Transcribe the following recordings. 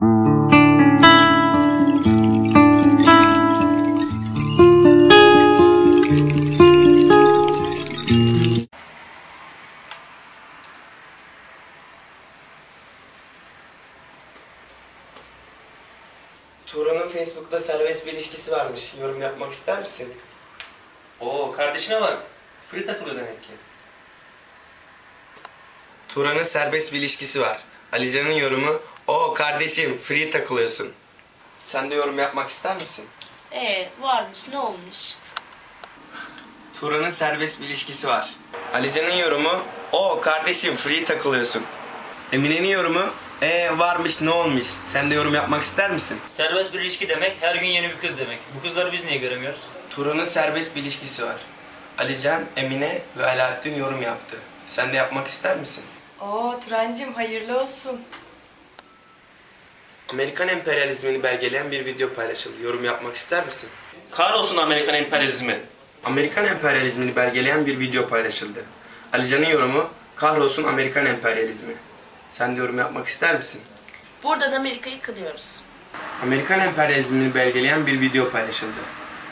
Turan'ın Facebook'ta serbest bir ilişkisi varmış. Yorum yapmak ister misin? Oo kardeşine bak. Free takılıyor demek ki. Turan'ın serbest bir ilişkisi var. Alican'ın yorumu, o kardeşim free takılıyorsun. Sen de yorum yapmak ister misin? Ee varmış ne olmuş? Turan'ın serbest bir ilişkisi var. Alican'ın yorumu, o kardeşim free takılıyorsun. Emine'nin yorumu, ee varmış ne olmuş? Sen de yorum yapmak ister misin? Serbest bir ilişki demek her gün yeni bir kız demek. Bu kızları biz niye göremiyoruz? Turan'ın serbest bir ilişkisi var. Alican, Emine ve Alaaddin yorum yaptı. Sen de yapmak ister misin? Oo Turancım hayırlı olsun. Amerikan emperyalizmini belgeleyen bir video paylaşıldı. Yorum yapmak ister misin? Kahrolsun Amerikan emperyalizmi. Amerikan emperyalizmini belgeleyen bir video paylaşıldı. Alican'ın yorumu, kahrolsun Amerikan emperyalizmi. Sen de yorum yapmak ister misin? Buradan Amerika'yı kınıyoruz. Amerikan emperyalizmini belgeleyen bir video paylaşıldı.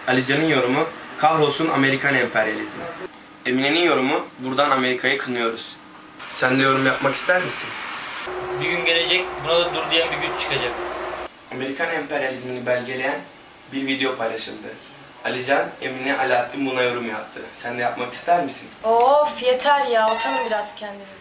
Alican'ın yorumu, kahrolsun Amerikan emperyalizmi. Emine'nin yorumu, buradan Amerika'yı kınıyoruz. Sen de yorum yapmak ister misin? Bir gün gelecek buna da dur diyen bir güç çıkacak. Amerikan emperyalizmini belgeleyen bir video paylaşıldı. Alican, Emine, Alaaddin buna yorum yaptı. Sen de yapmak ister misin? Of yeter ya utanın biraz kendinizden.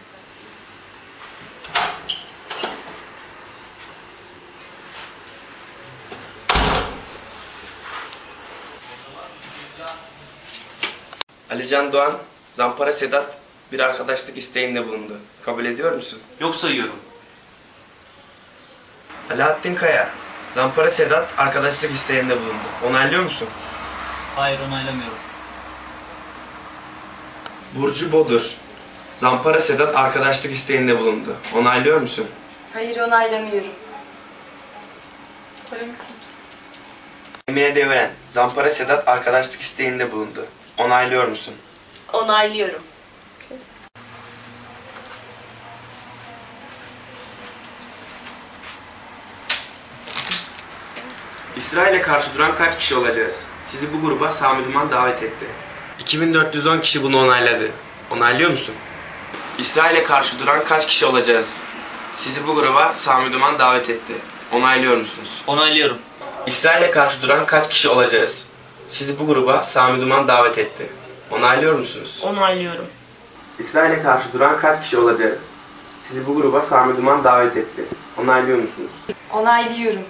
Alican Doğan, Zampara Sedat bir arkadaşlık isteğinde bulundu. Kabul ediyor musun? Yok sayıyorum. Alaaddin Kaya, Zampara Sedat arkadaşlık isteğinde bulundu. Onaylıyor musun? Hayır onaylamıyorum. Burcu Bodur, Zampara Sedat arkadaşlık isteğinde bulundu. Onaylıyor musun? Hayır onaylamıyorum. Emine Devren, Zampara Sedat arkadaşlık isteğinde bulundu. Onaylıyor musun? Onaylıyorum. İsrail'e karşı duran kaç kişi olacağız? Sizi bu gruba Sami Duman davet etti. 2410 kişi bunu onayladı. Onaylıyor musun? İsrail'e karşı duran kaç kişi olacağız? Sizi bu gruba Sami Duman davet etti. Onaylıyor musunuz? Onaylıyorum. İsrail'e karşı duran kaç kişi olacağız? Sizi bu gruba Sami Duman davet etti. Onaylıyor musunuz? Onaylıyorum. İsrail'e karşı duran kaç kişi olacağız? Sizi bu gruba Sami Duman davet etti. Onaylıyor musunuz? Onaylıyorum.